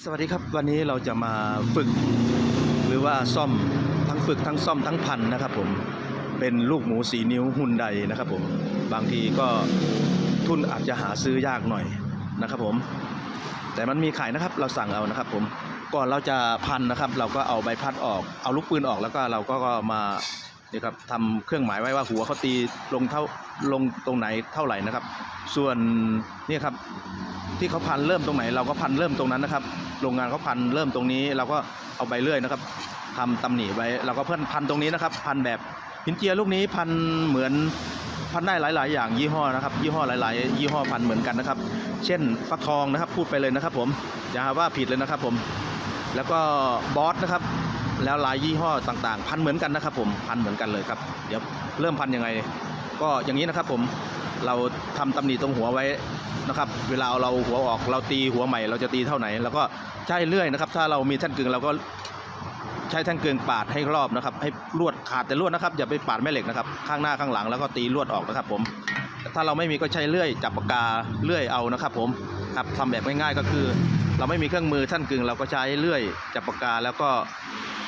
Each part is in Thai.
สวัสดีครับวันนี้เราจะมาฝึก หรือว่าซ่อมทั้งฝึกทั้งซ่อมทั้งพันนะครับผมเป็นลูกหมูสีนิ้วหุ่นใดนะครับผมบางทีก็ทุนอาจจะหาซื้อยากหน่อยนะครับผม แต่มันมีขายนะครับเราสั่งเอานะครับผมก่อนเราจะพันนะครับ เราก็เอาใบพัดออกเอาลูกปืนออกแล้วก็เราก็มานี่ครับทำเครื่องหมายไว้ว่าหัวเขาตีลงเท่าลงตรงไหนเท่าไหร่นะครับ ส่วนนี่ครับที่เขาพันเริ่มตรงไหน เราก็พันเริ่มตรงนั้นนะครับ โรงงานเขาพันเริ่มตรงนี้ เราก็เอาใบเลื่อยนะครับทำตำหนิไว้เราก็เพื่อนพันตรงนี้นะครับ พันแบบหินเจียลูกนี้พันเหมือนพันได้หลาย ๆ อย่างยี่ห้อนะครับ ยี่ห้อหลาย ๆ ยี่ห้อพันเหมือนกันนะครับ เช่นฟักทองนะครับ พูดไปเลยนะครับ ผมอย่าหาว่าผิดเลยนะครับ ผม แล้วก็บอสนะครับแล้วลายยี่ห้อต่าง ๆ พันเหมือนกันนะครับ ผมพันเหมือนกันเลยครับ เดี๋ยวเริ่มพันยังไง ก็อย่างนี้นะครับผมเราทำตำหนิตรงหัวไว้นะครับ เวลาเราหัวออกเราตีหัวใหม่เราจะตีเท่าไหน แล้วก็ใช้เลื่อยนะครับ ถ้าเรามีท่นกึ่งเราก็ใช้ท่นกึ่งปาดให้รอบนะครับ ให้ลวดขาดแต่ลวดนะครับอย่าไปปาดแม่เหล็กนะครับ ข้างหน้าข้างหลังแล้วก็ตีลวดออกนะครับ ผม ถ้าเราไม่มีก็ใช้เลื่อยจับปากกาเลื่อยเอานะครับ ผมครับทำแบบง่ายๆก็คือ เราไม่มีเครื่องมือท่านกึ่งเราก็ใช้เลื่อยจับปากกาแล้วก็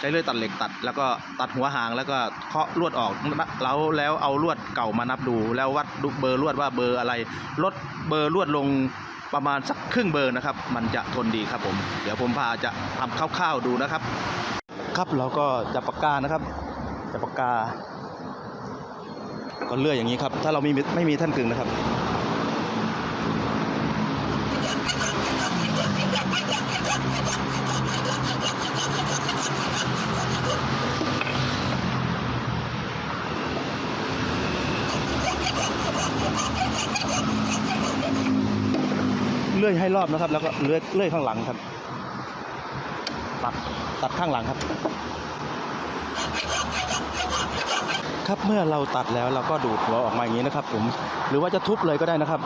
ช้เลื่อยตัดเหล็กตัด แล้วก็ตัดหัวหางแล้วก็เคาะลวดออกแล้วแล้วเอาลวดเก่ามานับดูแล้ววัดดูเบอร์ลวดว่าเบอร์อะไร ลดเบอร์ลวดลงประมาณสักครึ่งเบอร์นะครับ มันจะทนดีครับผม เดี๋ยวผมพาจะทำคร่าวๆดูนะครับ ครับเราก็จับปากกานะครับจับปากกา ก็เลื่อยอย่างนี้ครับ ถ้าเราไม่มีไม่มีท่านกึ่งนะครับ เลื่อยให้รอบนะครับ แล้วก็เลื่อยเลื่อยข้างหลังครับตัดตัดข้างหลังครับ ครับเมื่อเราตัดแล้วเราก็ดูดหัวออกมาอย่างนี้นะครับผมหรือว่าจะทุบเลยก็ได้นะครับ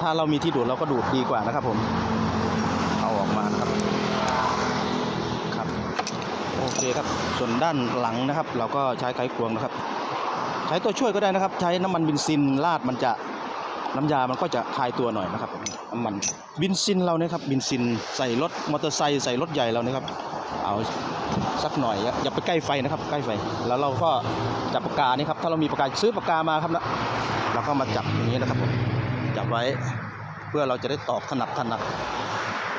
ถ้าเรามีที่ดูดเราก็ดูดดีกว่านะครับผม เอาออกมานะครับครับ โอเคครับ ส่วนด้านหลังนะครับ เราก็ใช้ไขควงนะครับ ใช้ตัวช่วยก็ได้นะครับ ใช้น้ำมันเบนซินราดมันจะน้ำยามันก็จะคลายตัวหน่อยนะครับผมน้ำมันบินซินเราเนี่ยครับบินซินใส่รถมอเตอร์ไซค์ใส่รถใหญ่เราเนี่ยครับเอาสักหน่อยอย่าไปใกล้ไฟนะครับ ใกล้ไฟ แล้วเราก็จับปากกานี่ครับถ้าเรามีปากกาซื้อปากกามาครับนะเราก็มาจับอย่างนี้นะครับผมจับไว้เพื่อเราจะได้ตอกถนัดถนัด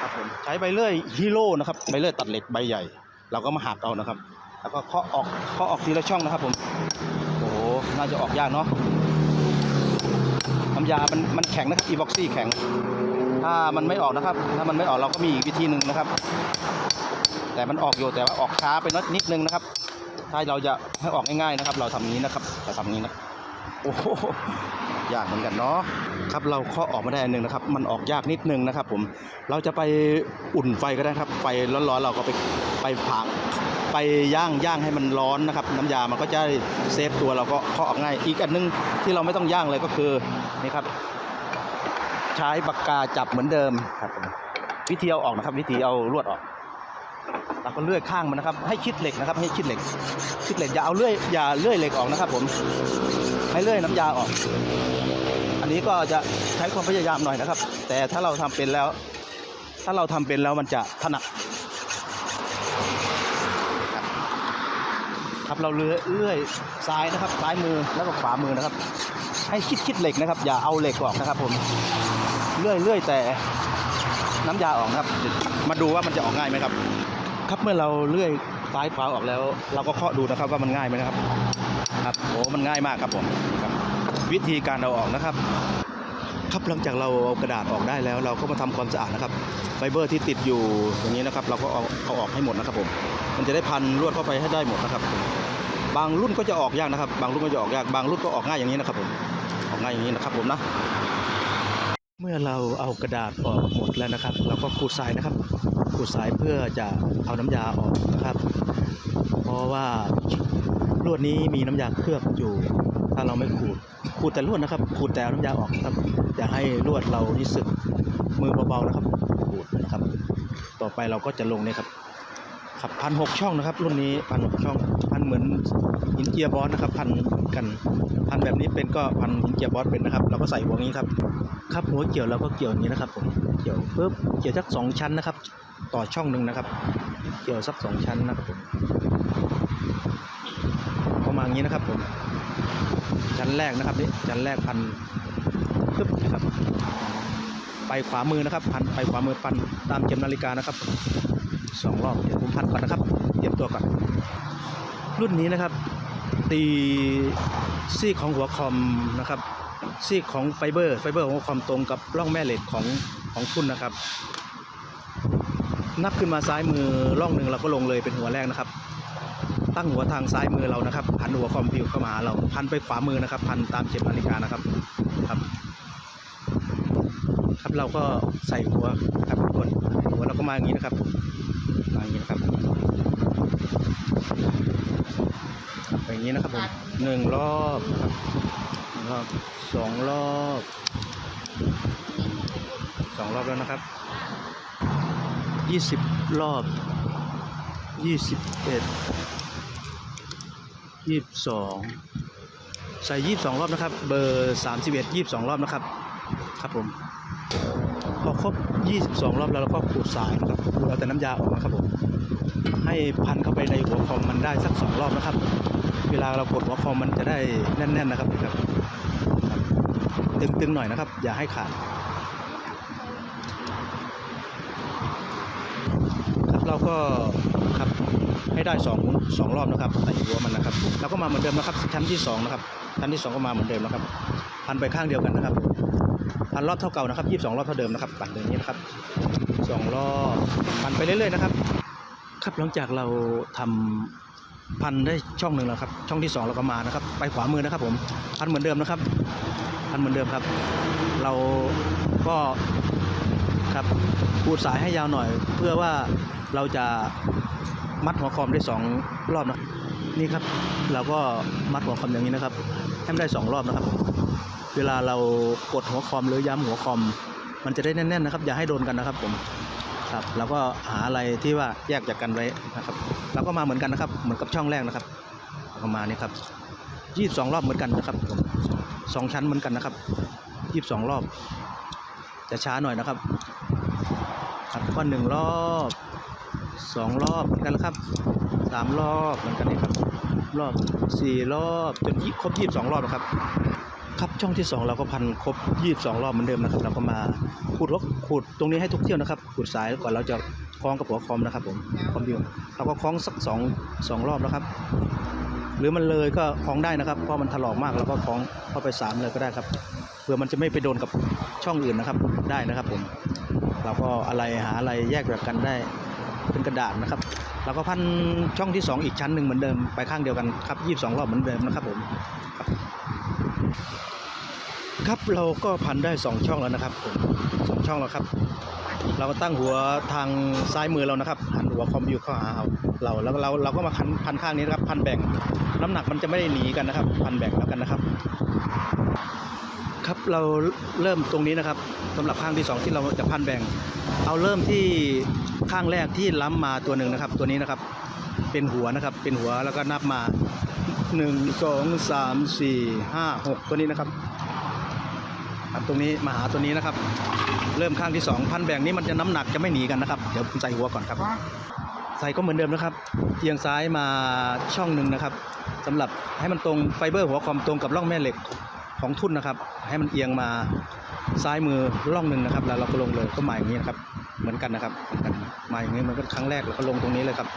ครับผมใช้ใบเลื่อยฮีโร่นะครับใบเลื่อยตัดเหล็กใบใหญ่ เราก็มาหักเอานะครับ แล้วก็เคาะออกเคาะออกทีละช่องนะครับผมโอ้โหน่าจะออกยากเนาะน้ำยามันมันแข็งนะครับอีบ็อกซี่แข็ง ถ้ามันไม่ออกนะครับ ถ้ามันไม่ออกเราก็มีอีกวิธีหนึ่งนะครับ แต่มันออกอยู่แต่ว่าออกช้าไปนิดนิดนึงนะครับ ถ้าเราจะให้ออกง่ายๆนะครับ เราทำอย่านี้นะครับเราทำอย่านี้นะโอ้โหยากเหมือนกันเนาะ ครับเราเคาะออกมาได้อันหนึ่งนะครับ มันออกยากนิดนึงนะครับ ผมเราจะไปอุ่นไฟก็ได้ครับ ไฟร้อนๆเราก็ไปไปผักไปย่างย่างให้มันร้อนนะครับ น้ำยามันก็จะเซฟตัวเราก็เคาะออกง่าย อีกอันหนึงที่เราไม่ต้องย่างเลยก็คือนี่ครับ ใช้ปากกาจับเหมือนเดิมครับวิธีเอาออกนะครับ วิธีเอาลวดออกเราก็เลื่อยข้างมันนะครับ ให้ชิดเหล็กนะครับ ให้ชิดเหล็ก ชิดเหล็กอย่าเอาเลื่อยอย่าเลื่อยเหล็กออกนะครับ ผมให้เลื่อยน้ำยาออก นี้ก็จะใช้ความพยายามหน่อยนะครับ แต่ถ้าเราทำเป็นแล้ว ถ้าเราทำเป็นแล้วมันจะถนัดครับเราเลื่อยเลื่อยซ้ายนะครับซ้ายมือแล้วก็ขวามือนะครับ ให้ชิดชิดเหล็กนะครับ อย่าเอาเหล็กออกนะครับ ผมเลื่อยเลื่อยแต่น้ำยาออกนะครับ มาดูว่ามันจะออกง่ายไหมครับ ครับเมื่อเราเลื่อยซ้ายขวาออกแล้ว เราก็เคาะดูนะครับว่ามันง่ายไหมนะครับ ครับโอ้มันง่ายมากครับผมครับ วิธีการเอาออกนะครับ ครับหลังจากเราเอากระดาษออกได้แล้ว เราก็มาทำความสะอาดนะครับไฟเบอร์ที่ติดอยู่อย่างนี้นะครับ เราก็เอาเอาออกให้หมดนะครับผมมันจะได้พันลวดเข้าไปให้ได้หมดนะครับ บางรุ่นก็จะออกยากนะครับ บางรุ่นก็จะออกยากบางรุ่นก็ออกง่ายอย่างนี้นะครับผมออกง่ายอย่างนี้นะครับผมนะเมื่อเราเอากระดาษออกหมดแล้วนะครับ เราก็ขูดทรายนะครับขูดทรายเพื่อจะเอาน้ำยาออกนะครับ เพราะว่าลวดนี้มีน้ำยาเคลือบอยู่ ถ้าเราไม่ขูด ขูดแต่ลวดนะครับขูดแต่เอาน้ำยาออกนะครับอย่าให้ลวดเรานี่สึกมือเบาๆนะครับขูดนะครับ ต่อไปเราก็จะลงนี่ครับขับพันหกช่องนะครับ รุ่นนี้พันหกช่องพันเหมือนหินเจียบอสนะครับ พันกันพันแบบนี้เป็นก็พันหินเจียบอสเป็นนะครับ เราก็ใส่หัวนี้ครับครับหัวเกี่ยวเราก็เกี่ยวอย่างนี้นะครับผมเกี่ยวปุ๊บเกี่ยวสักสองชั้นนะครับ ต่อช่องหนึ่งนะครับ เกี่ยวสักสองชั้นนะครับผมประมาณนี้นะครับผม ชั้นแรกนะครับนี่ชั้นแรกพันปึ๊บนะครับ ไปขวามือนะครับ พันไปขวามือพันตามเข็มนาฬิกานะครับสองรอบเดี๋ยวผมพันก่อนนะครับเตรียมตัวก่อนรุ่นนี้นะครับ ตีซี่ของหัวคอมนะครับ ซีกของไฟเบอร์ไฟเบอร์ของความตรงกับร่องแม่เหล็กของของทุ่นนะครับ นับขึ้นมาซ้ายมือร่องหนึ่งเราก็ลงเลยเป็นหัวแรกนะครับ ตั้งหัวทางซ้ายมือเรานะครับพันหัวคอมพิวเข้ามาหาเราพันไปขวามือนะครับ พันตามเข็มนาฬิกานะครับครับ ครับเราก็ใส่หัวครับทุกคนหัวเราก็มาอย่างนี้นะครับมาอย่างนี้นะครับอย่างนี้นะครับผมหนึ่งรอบครับรอบสองรอบสองรอบแล้วนะครับยี่สิบรอบยี่สิบเอ็ด ยี่สิบสองใส่ยี่สิบสองรอบนะครับ เบอร์สามสิบเอ็ดยี่สิบสองรอบนะครับ ครับผมพอครบยี่สิบสองรอบแล้วเราก็ขูดสายนะครับขูดเอาแต่น้ำยาออกนะครับผมให้พันเข้าไปในหัวคอมมันได้สักสองรอบนะครับ เวลาเรากดหัวคอมมันจะได้แน่น ๆนะครับครับตึงๆหน่อยนะครับ อย่าให้ขาดครับเราก็ ให้ได้สองสองรอบนะครับใส่หัวมันนะครับเราก็มาเหมือนเดิมนะครับชั้นที่สองนะครับชั้นที่สองก็มาเหมือนเดิมนะครับ พันไปข้างเดียวกันนะครับ พันรอบเท่าเก่านะครับยี่สิบสองรอบเท่าเดิมนะครับปั่นอย่างนี้นะครับสองรอบพันไปเรื่อยๆนะครับ ครับหลังจากเราทำพันได้ช่องหนึ่งแล้วครับ ช่องที่สองเราก็มานะครับ ไปขวามือนะครับ ผมพันเหมือนเดิมนะครับ พันเหมือนเดิมครับ เราก็ครับปูดสายให้ยาวหน่อย เพื่อว่าเราจะ มัดหัวคอมได้สองรอบนะนี่ครับ เราก็มัดหัวคอมอย่างนี้นะครับให้มันได้สองรอบนะครับ เวลาเรากดหัวคอมหรือย้ำหัวคอม มันจะได้แน่นๆนะครับ อย่าให้โดนกันนะครับผมครับเราก็หาอะไรที่ว่าแยกจากกันไว้นะครับเราก็มาเหมือนกันนะครับ เหมือนกับช่องแรกนะครับประมาณนี้ครับยี่สิบสองรอบเหมือนกันนะครับผมสองชั้นเหมือนกันนะครับยี่สิบสองรอบ จะช้าหน่อยนะครับครับก็หนึ่งรอบ สองรอบเหมือนกันแล้วครับสามรอบเหมือนกันนี่ครับ รอบสี่รอบจนครบยี่สิบสองรอบนะครับ ครับช่องที่สองเราก็พันครบยี่สิบสองรอบเหมือนเดิมนะครับ เราก็มาขูดรกขูดตรงนี้ให้ทุกเที่ยวนะครับขูดสายก่อนเราจะคล้องกับหัวคอมนะครับผมคอมพิวเราก็คล้องสักสองสองรอบนะครับ หรือมันเลยก็คล้องได้นะครับเพราะมันถลอกมากเราก็คล้องเข้าไปสามเลยก็ได้ครับเพื่อมันจะไม่ไปโดนกับช่องอื่นนะครับได้นะครับผมเราก็อะไรหาอะไรแยกแบบกันได้ เป็นกระดาษนะครับเราก็พันช่องที่สองอีกชั้นหนึ่งเหมือนเดิมไปข้างเดียวกันครับยี่สิบสองรอบเหมือนเดิมนะครับผมครับครับเราก็พันได้สองช่องแล้วนะครับผมสองช่องแล้วครับ เราก็ตั้งหัวทางซ้ายมือเรานะครับหันหัวคอมพิวเข้าหาเราแล้วเราเราก็มาพันพันข้างนี้นะครับพันแบ่งน้ำหนักมันจะไม่ได้หนีกันนะครับ พันแบ่งแล้วกันนะครับ ครับเราเริ่มตรงนี้นะครับสำหรับข้างที่สองที่เราจะพันแบ่ง เอาเริ่มที่ข้างแรกที่ล้ำมาตัวหนึ่งนะครับ ตัวนี้นะครับเป็นหัวนะครับเป็นหัวแล้วก็นับมาหนึ่งสองสามสี่ห้าหกตัวนี้นะครับตรงนี้มาหาตัวนี้นะครับ เริ่มข้างที่สองพันแบ่งนี้มันจะน้ำหนักจะไม่หนีกันนะครับเดี๋ยวผมใส่หัวก่อนครับ ใส่ก็เหมือนเดิมนะครับเอียงซ้ายมาช่องหนึ่งนะครับสำหรับให้มันตรงไฟเบอร์หัวคอมตรงกับร่องแม่เหล็ก ของทุ่นนะครับ ให้มันเอียงมาซ้ายมือร่องหนึ่งนะครับ แล้วเราก็ลงเลยก็มาอย่างนี้นะครับ เหมือนกันนะครับเหมือนกันมาอย่างนี้มันก็ครั้งแรกเราก็ลงตรงนี้เลยครับ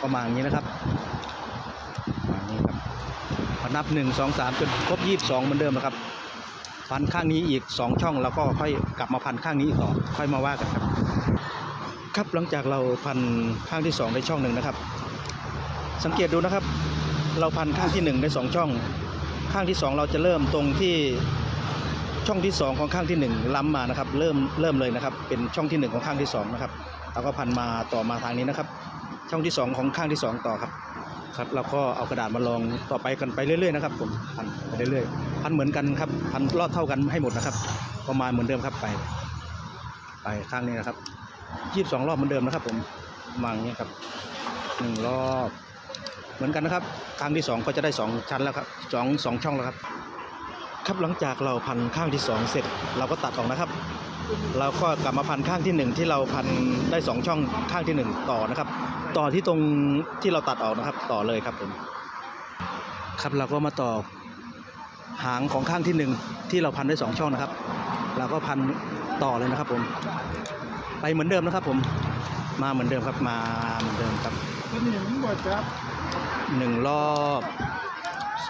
ก็มาอย่างนี้นะครับมาอย่างนี้ครับพอนับหนึ่งสองสามจนครบยี่สิบสองเหมือนเดิมนะครับ พันข้างนี้อีก2ช่องแล้วก็ค่อยกลับมาพันข้างนี้อีกต่อค่อยมาว่ากันครับ ครับหลังจากเราพันข้างที่2ได้ช่องหนึ่งนะครับ สังเกตดูนะครับ เราพันข้างที่1ได้2ช่อง ข้างที่ 2 เราจะเริ่มตรงที่ช่องที่ 2 ของข้างที่ 1 ล้ำมานะครับ เริ่มเริ่มเลยนะครับ เป็นช่องที่ 1 ของข้างที่ 2 นะครับเราก็พันมาต่อมาทางนี้นะครับ ช่องที่ 2 ของข้างที่ 2 ต่อครับครับเราก็เอากระดาษมาลองต่อไปกันไปเรื่อยๆนะครับผมพันไปเรื่อยๆพันเหมือนกันครับพันรอบเท่ากันให้หมดนะครับ ประมาณเหมือนเดิมครับไป ไปข้างนี้นะครับยี่สิบสองรอบเหมือนเดิมนะครับ ผมมาอย่างนี้ครับหนึ่งรอบ เหมือนกันนะครับข้างที่สองก็จะได้สองชั้นแล้วครับสองสองช่องแล้วครับ ครับหลังจากเราพันข้างที่สองเสร็จเราก็ตัดออกนะครับ เราก็กลับมาพันข้างที่หนึ่งที่เราพันได้สองช่องข้างที่หนึ่งต่อนะครับ ต่อที่ตรงที่เราตัดออกนะครับ ต่อเลยครับผมครับเราก็มาต่อหางของข้างที่หนึ่งที่เราพันได้สองช่องนะครับ เราก็พันต่อเลยนะครับผม ไปเหมือนเดิมนะครับผมมาเหมือนเดิมครับมาเหมือนเดิมครับก็นี่มันบ่จับ หนึ่งรอบ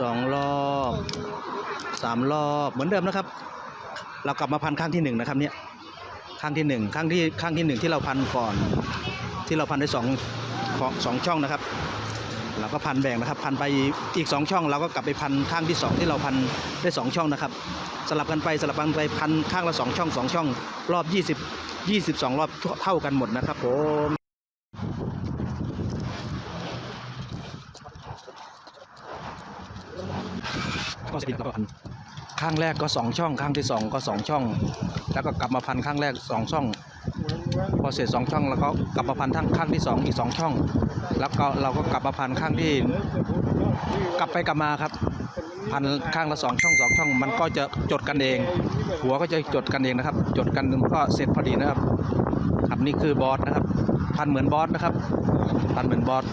สองรอบสามรอบเหมือนเดิมนะครับ เรากลับมาพันข้างที่หนึ่งนะครับเนี่ยข้างที่หนึ่งข้างที่ข้างที่หนึ่งที่เราพันก่อน ที่เราพันได้สองของสองช่องนะครับ เราก็พันแบ่งนะครับ พันไปอีกสองช่อง เราก็กลับไปพันข้างที่สองที่เราพันได้สองช่องนะครับ สลับกันไปสลับกันไปพันข้างละสองช่องสองช่อง รอบยี่สิบยี่สิบสองรอบเท่ากันหมดนะครับผม ก็สปิดแล้วก็พันข้างแรกก็สองช่อง ข้างที่สองก็สองช่อง แล้วก็กลับมาพันข้างแรกสองช่อง พอเสร็จสองช่องแล้วก็กลับมาพันทั้งข้างที่สองอีกสองช่อง แล้วก็เราก็กลับมาพันข้างที่ กลับไปกลับมาครับ พันข้างละสองช่องสองช่อง มันก็จะจดกันเอง หัวก็จะจดกันเองนะครับ จดกันก็เสร็จพอดีนะครับครับนี่คือบอสนะครับ พันเหมือนบอสนะครับ พันเหมือนบอส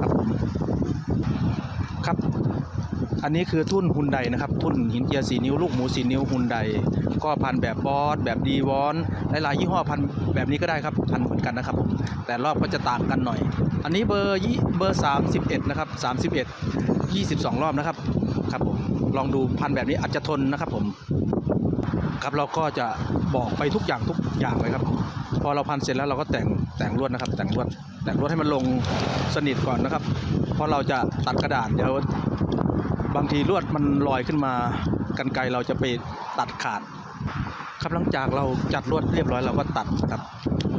ครับครับ อันนี้คือทุ่นฮุนไดนะครับ ทุ่นหินเจียสีนิ้วลูกหมูสีนิ้วฮุนไดก็พันแบบบอสแบบดีวอนหลายๆยี่ห้อพันแบบนี้ก็ได้ครับพันเหมือนกันนะครับผมแต่รอบก็จะต่างกันหน่อย อันนี้เบอร์ยี่เบอร์ 31 นะครับ 31 22 รอบนะครับครับผมลองดูพันแบบนี้อาจจะทนนะครับผมครับเราก็จะบอกไปทุกอย่างทุกอย่างเลยครับ พอเราพันเสร็จแล้วเราก็แต่งแต่งลวดนะครับ แต่งลวดแต่งลวดให้มันลงสนิทก่อนนะครับ เพราะเราจะตัดกระดาษเดี๋ยว บางทีลวดมันลอยขึ้นมากันไกรเราจะไปตัดขาด ครับหลังจากเราจัดลวดเรียบร้อยเราก็ตัดครับ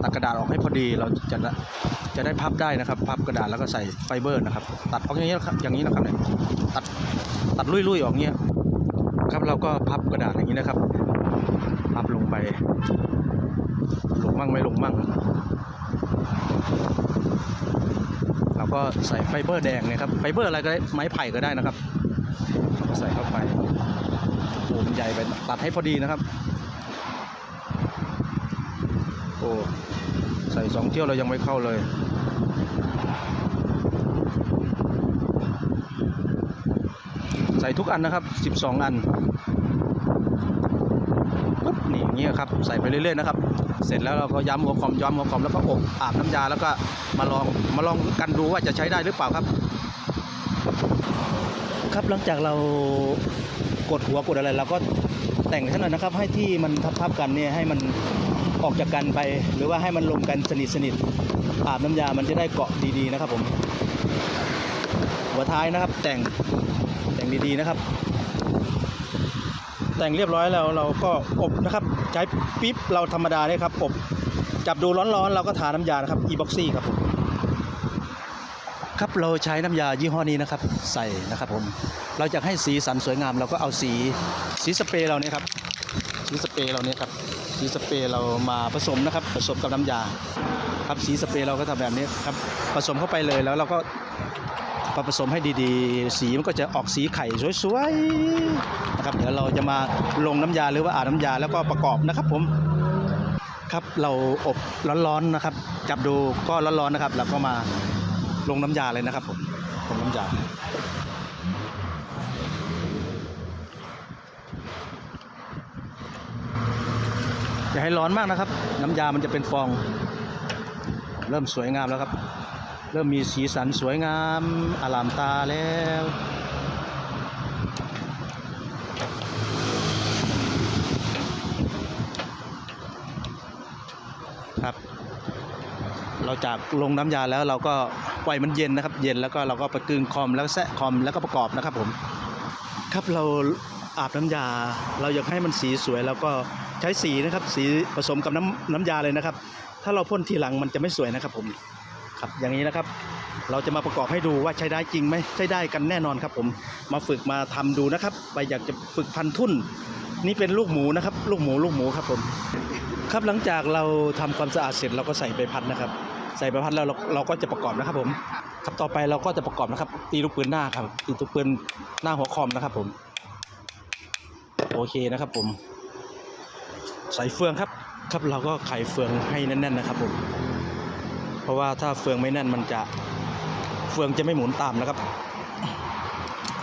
ตัดกระดาษออกให้พอดีเราจะได้จะได้พับได้นะครับ พับกระดาษแล้วก็ใส่ไฟเบอร์นะครับ ตัดออกอย่างนี้ครับอย่างนี้นะครับเนี่ยตัดตัดลุยๆออกเงี้ยครับเราก็พับกระดาษอย่างนี้นะครับ พับลงไปลงมั่งไม่ลงมั่งเราก็ใส่ไฟเบอร์แดงเนี่ยครับไฟเบอร์อะไรก็ได้ไม้ไผ่ก็ได้นะครับ ใส่เข้าไปโอ้มันใหญ่ไปตัดให้พอดีนะครับโอ้ใส่สองเที่ยวเรายังไม่เข้าเลยใส่ทุกอันนะครับ 12 อัน ปุ๊บ นี่อย่างเงี้ยครับ ใส่ไปเรื่อย ๆ นะครับ เสร็จแล้วเราก็ย้ำหัวคอมย้ำหัวคอมแล้วก็อบอาบน้ำยาแล้วก็มาลอง มาลองกันดูว่าจะใช้ได้หรือเปล่าครับ ครับหลังจากเรากดหัวกดอะไรเราก็แต่งให้หน่อยนะครับ ให้ที่มันทับๆกันเนี่ยให้มันออกจากกันไป หรือว่าให้มันลงกันสนิทสนิทอาบน้ำยามันจะได้เกาะดีๆนะครับผมหัวท้ายนะครับ แต่งแต่งดีๆนะครับ แต่งเรียบร้อยแล้วเราก็อบนะครับ ใช้ปิ๊บเราธรรมดาเนี่ยครับอบจับดูร้อนๆเราก็ทาน้ำยานะครับ e b o x y ครับผม ครับเราใช้น้ำยายี่ห้อนี้นะครับใส่นะครับผมเราจะให้สีสันสวยงาม เราก็เอาสีสีสเปรย์เราเนี่ยครับสีสเปรย์เราเนี่ยครับสีสเปรย์เรามาผสมนะครับผสมกับน้ำยา ครับสีสเปรย์เราก็ทำแบบนี้ครับผสมเข้าไปเลยแล้วเราก็พอผสมให้ดีๆ สีมันก็จะออกสีไข่สวยๆนะครับเดี๋ยวเราจะมาลงน้ำยาหรือว่าอาบน้ำยาแล้วก็ประกอบนะครับผมครับเราอบร้อนๆนะครับ จับดูก็ร้อนๆนะครับ แล้วก็มา ลงน้ำยาเลยนะครับผมลงน้ำยาอย่าให้ร้อนมากนะครับ น้ำยามันจะเป็นฟอง เริ่มสวยงามแล้วครับ เริ่มมีสีสันสวยงามอลามตาแล้วครับ เราจากลงน้ำยาแล้วเราก็ ปล่อยมันเย็นนะครับ เย็นแล้วก็เราก็ไปกึ่งคอมแล้วแซะคอมแล้วก็ประกอบนะครับผมครับเราอาบน้ำยา เราอยากให้มันสีสวยแล้วก็ใช้สีนะครับ สีผสมกับน้ำน้ำยาเลยนะครับ ถ้าเราพ่นทีหลังมันจะไม่สวยนะครับผมครับอย่างนี้นะครับ เราจะมาประกอบให้ดูว่าใช้ได้จริงไหมใช้ได้กันแน่นอนครับผมมาฝึกมาทำดูนะครับ ไปอยากจะฝึกพันทุ่น นี่เป็นลูกหมูนะครับ ลูกหมูลูกหมูครับผม ครับหลังจากเราทำความสะอาดเสร็จเราก็ใส่ใบพัดนะครับ ใส่ใบพัดแล้วเราเราก็จะประกอบนะครับ ผมครับต่อไปเราก็จะประกอบนะครับ ตีลูกปืนหน้าครับ ตีลูกปืนหน้าหัวคอมนะครับ ผม โอเคนะครับ ผม ใส่เฟืองครับ ครับเราก็ไขเฟืองให้แน่น ๆ นะครับ ผม เพราะว่าถ้าเฟืองไม่แน่นมันจะเฟืองจะไม่หมุนตามนะครับ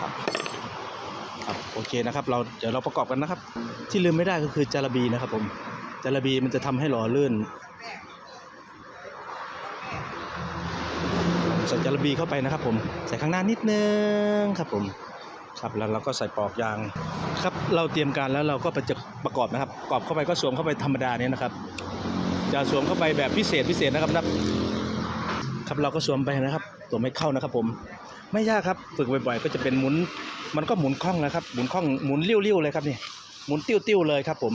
ครับครับโอเคนะครับ เราเดี๋ยวเราประกอบกันนะครับ ที่ลืมไม่ได้ก็คือจาระบีนะครับ ผมจาระบีมันจะทำให้หล่อลื่น ส่จาระบีเข้าไปนะครับผมใส่ข้างหน้านิดนึงครับผมครับแล้วเราก็ใส่ปลอกยางครับเราเตรียมการแล้วเราก็ไปจะประกอบนะครับประกอบเข้าไปก็สวมเข้าไปธรรมดาเนี่ยนะครับจะสวมเข้าไปแบบพิเศษพิเศษนะครับนับครับเราก็สวมไปนะครับตัวไม่เข้านะครับ ผมไม่ยากครับฝึกบ่อยๆ ก็จะเป็นหมุนมันก็หมุนคล่องนะครับหมุนคล่องหมุนเลี้ยวๆเลยครับนี่หมุนติ้วๆเลยครับผม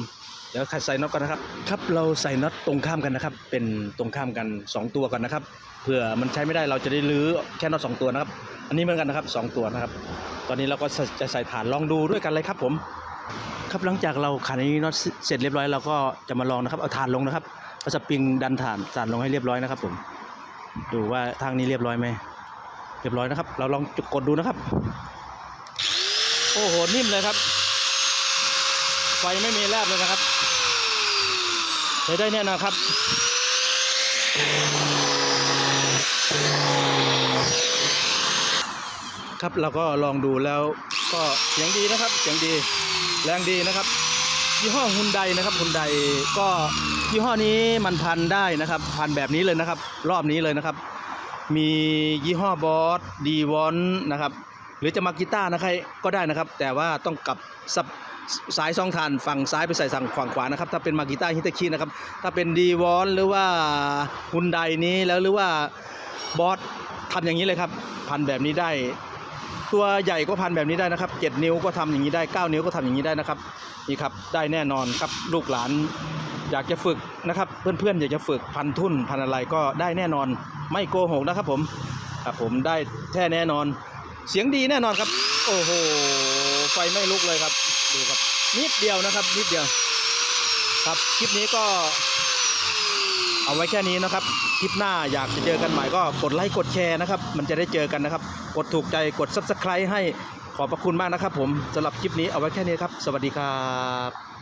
เดี๋ยวใส่น็อตกันนะครับครับ เราใส่น็อตตรงข้ามกันนะครับ เป็นตรงข้ามกันสองตัวกันนะครับเผื่อมันใช้ไม่ได้เราจะได้รื้อแค่น็อตสองตัวนะครับ อันนี้เหมือนกันนะครับสองตัวนะครับ ตอนนี้เราก็จะใส่ฐานลองดูด้วยกันเลยครับผม ครับหลังจากเราขันนี้น็อตเสร็จเรียบร้อยเราก็จะมาลองนะครับเอาฐานลงนะครับเอาสปริงดันฐานฐานลงให้เรียบร้อยนะครับ ผม ดูว่าทางนี้เรียบร้อยไหมเรียบร้อยนะครับ เราลองกดดูนะครับ โอ้โหนิ่มเลยครับ ไฟไม่มีแลบเลยนะครับใช้ได้แน่นอนครับครับเราก็ลองดูแล้วก็เสียงดีนะครับเสียงดีแรงดีนะครับยี่ห้อฮุนไดนะครับฮุนไดก็ยี่ห้อนี้มันพันได้นะครับพันแบบนี้เลยนะครับ รอบนี้เลยนะครับ มียี่ห้อบอสดีวอนนะครับ หรือจะมากีตาร์นะใครก็ได้นะครับ แต่ว่าต้องกลับสับ สายซองทานฝั่งซ้ายไปใส่ฝั่งฝั่งขวานะครับถ้าเป็นมากีตาฮิตาชินะครับถ้าเป็นดีวอนหรือว่าฮุนไดนี้แล้วหรือว่าบอสทำอย่างนี้เลยครับ พันแบบนี้ได้ ตัวใหญ่ก็พันแบบนี้ได้นะครับ 7 นิ้วก็ทำอย่างนี้ได้ 9 นิ้วก็ทำอย่างนี้ได้นะครับนี่ครับได้แน่นอนครับลูกหลาน อยากจะฝึกนะครับ เพื่อนๆ อยากจะฝึกพันทุ่นพันอะไรก็ได้แน่นอนไม่โกหกนะครับผมครับผมได้แท้แน่นอน เสียงดีแน่นอนครับ โอ้โหไฟไม่ลุกเลยครับ ดูครับนิดเดียวนะครับนิดเดียว ครับคลิปนี้ก็เอาไว้แค่นี้นะครับ คลิปหน้าอยากจะเจอกันใหม่ก็กดไลค์กดแชร์นะครับ มันจะได้เจอกันนะครับ กดถูกใจกด subscribe ให้ขอบพระคุณมากนะครับ ผมสำหรับคลิปนี้เอาไว้แค่นี้ครับ สวัสดีครับ